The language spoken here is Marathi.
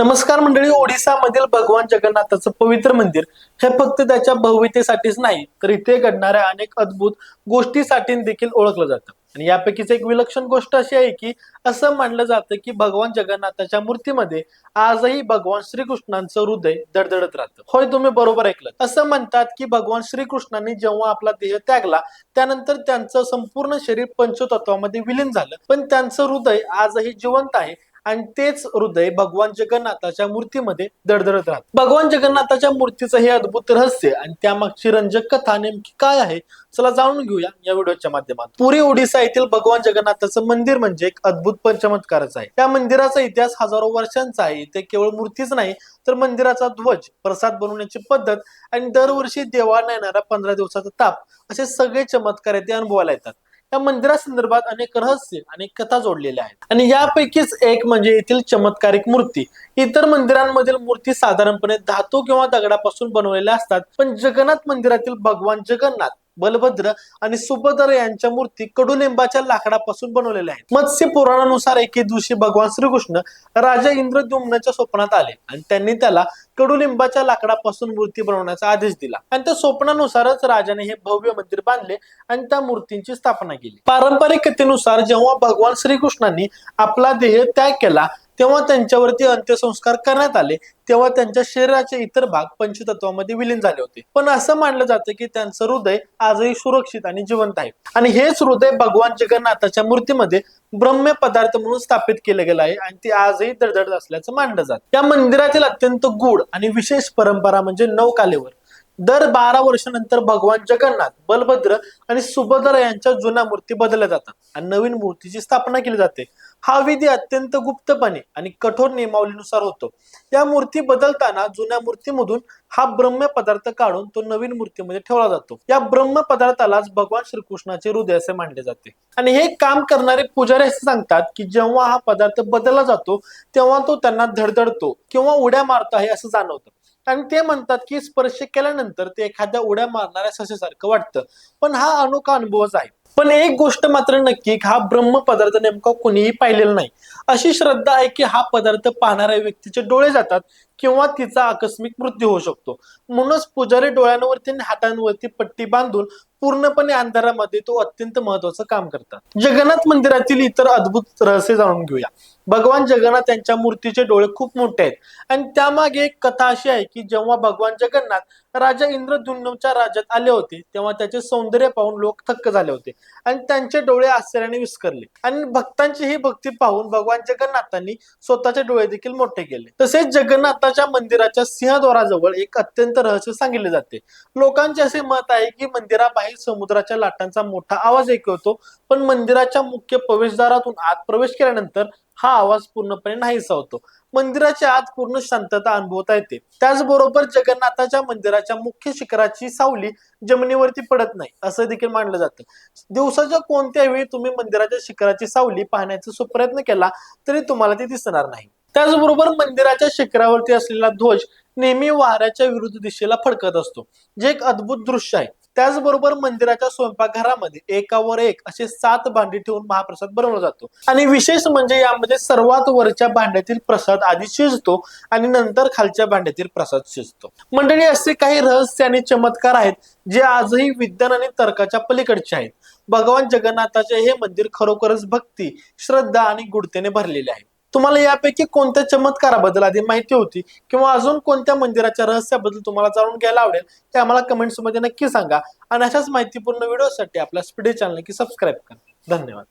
नमस्कार मंडळी ओडिसामधील भगवान जगन्नाथाचं पवित्र मंदिर हे फक्त त्याच्या भव्यतेसाठीच नाही तर इथे घडणाऱ्या अनेक अद्भुत गोष्टीसाठी देखील ओळखलं जातं. आणि यापैकीच एक विलक्षण गोष्ट अशी आहे की असं मानलं जातं की भगवान जगन्नाथाच्या मूर्तीमध्ये आजही भगवान श्रीकृष्णांचं हृदय दडदडत राहतं. होय तुम्ही बरोबर ऐकलं असं म्हणतात की भगवान श्रीकृष्णांनी जेव्हा आपला देह त्यागला त्यानंतर त्यांचं संपूर्ण शरीर पंचतत्वामध्ये विलीन झालं. पण त्यांचं हृदय आजही जिवंत आहे आणि तेच हृदय भगवान जगन्नाथाच्या मूर्तीमध्ये दडदडत राहत. भगवान जगन्नाथाच्या मूर्तीचं हे अद्भुत रहस्य आणि त्यामागची रंजक कथा नेमकी काय आहे चला जाणून घेऊया या व्हिडिओच्या माध्यमातून. पुरी ओडिसा येथील भगवान जगन्नाथाचं मंदिर म्हणजे एक अद्भुत पंचमत्कारच आहे. त्या मंदिराचा इतिहास हजारो वर्षांचा आहे. ते केवळ मूर्तीच नाही तर मंदिराचा ध्वज प्रसाद बनवण्याची पद्धत आणि दरवर्षी देवाला येणारा पंधरा दिवसाचा ताप असे सगळे चमत्कार येथे अनुभवायला येतात. या मंदिरासंदर्भात अनेक रहस्य अनेक कथा जोडलेल्या आहेत. आणि यापैकीच एक म्हणजे येथील चमत्कारिक मूर्ती. इतर मंदिरांमधील मूर्ती साधारणपणे धातू किंवा दगडापासून बनवलेल्या असतात. पण जगन्नाथ मंदिरातील भगवान जगन्नाथ बलभद्र आणि सुभद्र यांच्या मूर्ती कडुलिंबाच्या लाकडापासून बनवलेल्या आहेत. मत्स्य पुराणानुसार एके दिवशी भगवान श्रीकृष्ण राजा इंद्रद्युम्नाच्या स्वप्नात आले आणि त्यांनी त्याला कडुलिंबाच्या लाकडापासून मूर्ती बनवण्याचा आदेश दिला. आणि त्या स्वप्नानुसारच राजाने हे भव्य मंदिर बांधले आणि त्या मूर्तींची स्थापना केली. पारंपरिक कथेनुसार जेव्हा भगवान श्रीकृष्णांनी आपला देह त्याग केला तेव्हा त्यांच्यावरती अंत्यसंस्कार करण्यात आले. तेव्हा त्यांच्या शरीराचे इतर भाग पंचतत्वामध्ये विलीन झाले होते. पण असं मानलं जातं की त्यांचं हृदय आजही सुरक्षित आणि जिवंत आहे. आणि हेच हृदय भगवान जगन्नाथाच्या मूर्तीमध्ये ब्रह्म पदार्थ म्हणून स्थापित केलं गेलं आहे आणि ते आजही दडदडत असल्याचं मानलं जात. या मंदिरातील अत्यंत गूढ आणि विशेष परंपरा म्हणजे नौकालेवर दर बारा वर्षानंतर भगवान जगन्नाथ बलभद्र आणि सुभद्रा यांच्या जुन्या मूर्ती बदलल्या जातात आणि नवीन मूर्तीची स्थापना केली जाते. हा विधी अत्यंत गुप्तपणे आणि कठोर नियमावलीनुसार होतो. या मूर्ती बदलताना जुन्या मूर्तीमधून हा ब्रह्म पदार्थ काढून तो नवीन मूर्तीमध्ये ठेवला जातो. या ब्रह्म पदार्थालाच भगवान श्रीकृष्णाचे हृदय असे मानले जाते. आणि हे काम करणारे पुजारी असे सांगतात की जेव्हा हा पदार्थ बदलला जातो तेव्हा तो त्यांना धडधडतो किंवा उड्या मारतो आहे असं जाणवतं. आणि ते म्हणतात की स्पर्श केल्यानंतर ते एखाद्या उड्या मारणाऱ्या ससेसारखं वाटतं. पण हा अनोखा अनुभवच आहे. पण एक गोष्ट मात्र नक्की हा ब्रह्म पदार्थ नेमका कोणीही पाहिलेला नाही. अशी श्रद्धा आहे की हा पदार्थ पाहणाऱ्या व्यक्तीचे डोळे जातात किंवा तिचा आकस्मिक मृत्यू होऊ शकतो. म्हणूनच पुजारी डोळ्यांवरती आणि हातांवरती पट्टी बांधून पूर्णपणे अंधारामध्ये तो अत्यंत महत्वाचं काम करतात. जगन्नाथ मंदिरातील इतर अद्भुत रहस्य जाणून घेऊया. भगवान जगन्नाथ यांच्या मूर्तीचे डोळे खूप मोठे आहेत. आणि त्यामागे एक कथा अशी आहे की जेव्हा भगवान जगन्नाथ राजा इंद्रद्युम्नच्या राज्यात आले होते. तेव्हा त्याचे सौंदर्य पाहून लोक थक्क झाले होते. आणि त्यांचे डोळे आश्चर्याने विस्करले. आणि भक्तांची ही भक्ती पाहून भगवान जगन्नाथांनी स्वतःचे डोळे देखील मोठे केले. तसेच जगन्नाथाच्या मंदिराच्या सिंहद्वाराजवळ एक अत्यंत रहस्य सांगितले जाते. लोकांचे असे मत आहे की मंदिराबाहेर समुद्राच्या लाटांचा मोठा आवाज ऐकवतो. पण मंदिराच्या मुख्य प्रवेशद्वारातून आत प्रवेश केल्यानंतर हा आवाज पूर्णपणे नाहीसा होतो. मंदिराच्या आत पूर्ण शांतता अनुभवता येते. त्याचबरोबर जगन्नाथाच्या मंदिराच्या मुख्य शिखराची सावली जमिनीवरती पडत नाही असं देखील मानलं जातं. दिवसाच्या कोणत्याही वेळी तुम्ही मंदिराच्या शिखराची सावली पाहण्याचा सुप्रयत्न केला तरी तुम्हाला ती दिसणार नाही. त्याचबरोबर मंदिराच्या शिखरावरती असलेला ध्वज नेहमी वाऱ्याच्या विरुद्ध दिशेला फडकत असतो. जे एक अद्भुत दृश्य आहे. त्याचबरोबर मंदिराच्या स्वयंपाकघरामध्ये एकावर एक असे सात भांडी ठेवून महाप्रसाद बनवला जातो. आणि विशेष म्हणजे यामध्ये सर्वात वरच्या भांड्यातील प्रसाद आधी शिजतो आणि नंतर खालच्या भांड्यातील प्रसाद शिजतो. मंडळी असे काही रहस्य आणि चमत्कार आहेत जे आजही विज्ञान आणि तर्काच्या पलीकडचे आहेत. भगवान जगन्नाथाचे हे मंदिर खरोखरच भक्ती श्रद्धा आणि गुढतेने भरलेले आहे. तुम्हाला यापैकी कोणत्या चमत्काराबद्दल आधी माहिती होती किंवा अजून कोणत्या मंदिराच्या रहस्याबद्दल तुम्हाला जाणून घ्यायला आवडेल ते आम्हाला कमेंट्समध्ये नक्की सांगा. आणि अशाच माहितीपूर्ण व्हिडिओसाठी आपल्या स्पीडी चॅनल की सबस्क्राईब करा. धन्यवाद.